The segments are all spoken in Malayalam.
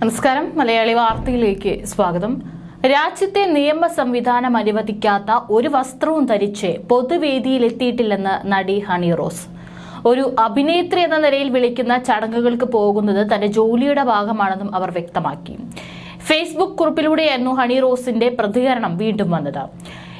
നമസ്കാരം. മലയാളി വാർത്തയിലേക്ക് സ്വാഗതം. രാജ്യത്തെ നിയമ സംവിധാനം അനുവദിക്കാത്ത ഒരു വസ്ത്രവും ധരിച്ച് പൊതുവേദിയിലെത്തിയിട്ടില്ലെന്ന് നടി ഹണി റോസ്. ഒരു അഭിനേത്രി എന്ന നിലയിൽ വിളിക്കുന്ന ചടങ്ങുകൾക്ക് പോകുന്നത് തന്റെ ജോലിയുടെ ഭാഗമാണെന്നും അവർ വ്യക്തമാക്കി. ഫേസ്ബുക്ക് കുറിപ്പിലൂടെയായിരുന്നു ഹണി റോസിന്റെ പ്രതികരണം വീണ്ടും വന്നത്.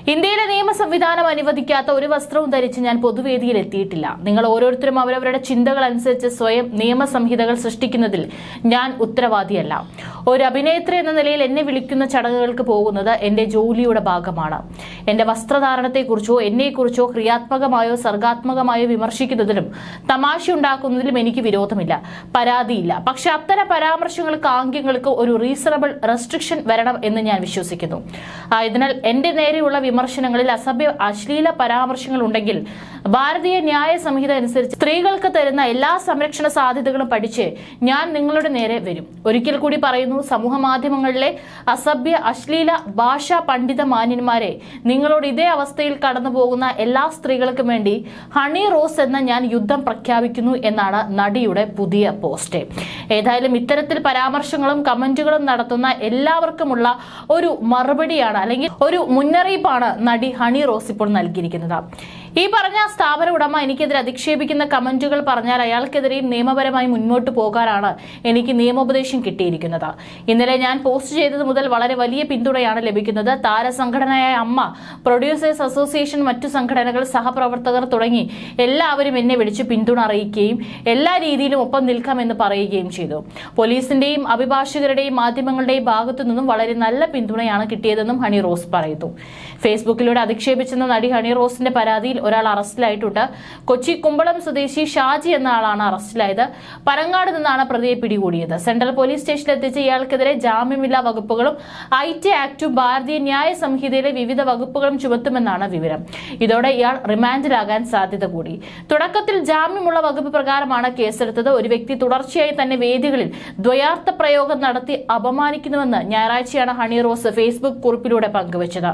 ഇന്ത്യയിലെ നിയമ സംവിധാനം അനുവദിക്കാത്ത ഒരു വസ്ത്രവും ധരിച്ച് ഞാൻ പൊതുവേദിയിൽ എത്തിയിട്ടില്ല. നിങ്ങൾ ഓരോരുത്തരും അവരവരുടെ ചിന്തകൾ അനുസരിച്ച് സ്വയം നിയമ സംഹിതകൾ സൃഷ്ടിക്കുന്നതിൽ ഞാൻ ഉത്തരവാദിയല്ല. ഒരു അഭിനേത്രി എന്ന നിലയിൽ എന്നെ വിളിക്കുന്ന ചടങ്ങുകൾക്ക് പോകുന്നത് എന്റെ ജോലിയുടെ ഭാഗമാണ്. എന്റെ വസ്ത്രധാരണത്തെക്കുറിച്ചോ എന്നെക്കുറിച്ചോ ക്രിയാത്മകമായോ സർഗാത്മകമായോ വിമർശിക്കുന്നതിലും തമാശ ഉണ്ടാക്കുന്നതിലും എനിക്ക് വിരോധമില്ല. പരാതിയില്ല. പക്ഷെ അത്തരം പരാമർശങ്ങൾക്ക് ആംഗ്യങ്ങൾക്ക് ഒരു റീസണബിൾ റെസ്ട്രിക്ഷൻ വരണം എന്ന് ഞാൻ വിശ്വസിക്കുന്നു. ആയതിനാൽ എന്റെ നേരെയുള്ള വിമർശനങ്ങളിൽ അസഭ്യ അശ്ലീല പരാമർശങ്ങൾ ഉണ്ടെങ്കിൽ ഭാരതീയ ന്യായ സംഹിത അനുസരിച്ച് സ്ത്രീകൾക്ക് തരുന്ന എല്ലാ സംരക്ഷണ സാധ്യതകളും പഠിച്ച് ഞാൻ നിങ്ങളുടെ നേരെ വരും. ഒരിക്കൽ കൂടി പറയുന്നു സമൂഹ മാധ്യമങ്ങളിലെ അസഭ്യ അശ്ലീല ഭാഷാ പണ്ഡിത മാന്യന്മാരെ നിങ്ങളോട് ഇതേ അവസ്ഥയിൽ കടന്നു പോകുന്ന എല്ലാ സ്ത്രീകൾക്കും വേണ്ടി ഹണി റോസ് എന്ന ഞാൻ യുദ്ധം പ്രഖ്യാപിക്കുന്നു എന്നാണ് നടിയുടെ പുതിയ പോസ്റ്റ്. ഏതായാലും ഇത്തരത്തിൽ പരാമർശങ്ങളും കമന്റുകളും നടത്തുന്ന എല്ലാവർക്കുമുള്ള ഒരു മറുപടിയാണ് അല്ലെങ്കിൽ ഒരു മുന്നറിയിപ്പാണ് നടി ഹണി റോസ് ഇപ്പോൾ നൽകിയിരിക്കുന്നത്. ഈ പറഞ്ഞ സ്ഥാപന ഉടമ എനിക്കെതിരെ അധിക്ഷേപിക്കുന്ന കമന്റുകൾ പറഞ്ഞാൽ അയാൾക്കെതിരെയും നിയമപരമായി മുന്നോട്ട് പോകാനാണ് എനിക്ക് നിയമോപദേശം കിട്ടിയിരിക്കുന്നത്. ഇന്നലെ ഞാൻ പോസ്റ്റ് ചെയ്തത് മുതൽ വളരെ വലിയ പിന്തുണയാണ് ലഭിക്കുന്നത്. താരസംഘടനയായ അമ്മ പ്രൊഡ്യൂസേഴ്സ് അസോസിയേഷൻ മറ്റു സംഘടനകൾ സഹപ്രവർത്തകർ തുടങ്ങി എല്ലാവരും എന്നെ വിളിച്ച് പിന്തുണ അറിയിക്കുകയും എല്ലാ രീതിയിലും ഒപ്പം നിൽക്കാമെന്ന് പറയുകയും ചെയ്തു. പോലീസിന്റെയും അഭിഭാഷകരുടെയും മാധ്യമങ്ങളുടെയും ഭാഗത്തു നിന്നും വളരെ നല്ല പിന്തുണയാണ് കിട്ടിയതെന്നും ഹണി റോസ് പറയുന്നു. ഫേസ്ബുക്കിലൂടെ അധിക്ഷേപിച്ചെന്ന നടി ഹണി റോസിന്റെ പരാതിയിൽ ഒരാൾ അറസ്റ്റിലായിട്ടുണ്ട്. കൊച്ചി കുമ്പളം സ്വദേശി ഷാജി എന്ന ആളാണ് അറസ്റ്റിലായത്. പരങ്ങാട് നിന്നാണ് പ്രതിയെ പിടികൂടിയത്. സെൻട്രൽ പോലീസ് സ്റ്റേഷനിൽ എത്തിച്ച ഇയാൾക്കെതിരെ ജാമ്യമില്ലാ വകുപ്പുകളും ഐ ടി ആക്ടും ഭാരതീയ ന്യായ സംഹിതയിലെ വിവിധ വകുപ്പുകളും ചുമത്തുമെന്നാണ് വിവരം. ഇതോടെ ഇയാൾ റിമാൻഡിലാകാൻ സാധ്യത കൂടി. തുടക്കത്തിൽ ജാമ്യമുള്ള വകുപ്പ് പ്രകാരമാണ് കേസെടുത്തത്. ഒരു വ്യക്തി തുടർച്ചയായി തന്നെ വേദികളിൽ ദ്വയാർത്ഥ പ്രയോഗം നടത്തി അപമാനിക്കുന്നുവെന്ന് ഞായറാഴ്ചയാണ് ഹണി റോസ് ഫേസ്ബുക്ക് കുറിപ്പിലൂടെ പങ്കുവച്ചത്.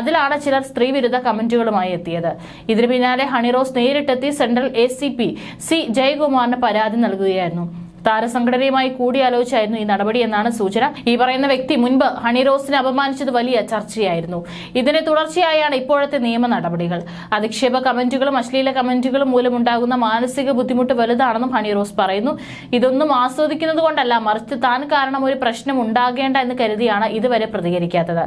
അതിലാണ് ചിലർ സ്ത്രീവിരുദ്ധ കമന്റുകളുമായി എത്തിയത്. ഇതിന് പിന്നാലെ ഹണിറോസ് നേരിട്ടെത്തി central A C P C ജയകുമാറിന് പരാതി നൽകുകയായിരുന്നു. താരസംഘടനയുമായി കൂടിയാലോചിച്ചായിരുന്നു ഈ നടപടി എന്നാണ് സൂചന. ഈ പറയുന്ന വ്യക്തി മുൻപ് ഹണിറോസിനെ അപമാനിച്ചത് വലിയ ചർച്ചയായിരുന്നു. ഇതിനെ തുടർച്ചയായാണ് ഇപ്പോഴത്തെ നിയമ നടപടികൾ. അധിക്ഷേപ കമന്റുകളും അശ്ലീല കമന്റുകളും മൂലമുണ്ടാകുന്ന മാനസിക ബുദ്ധിമുട്ട് വലുതാണെന്നും ഹണിറോസ് പറയുന്നു. ഇതൊന്നും ആസ്വദിക്കുന്നത് കൊണ്ടല്ല മറിച്ച് താൻ കാരണം ഒരു പ്രശ്നം ഉണ്ടാകേണ്ട എന്ന് കരുതിയാണ് ഇതുവരെ പ്രതികരിക്കാത്തത്.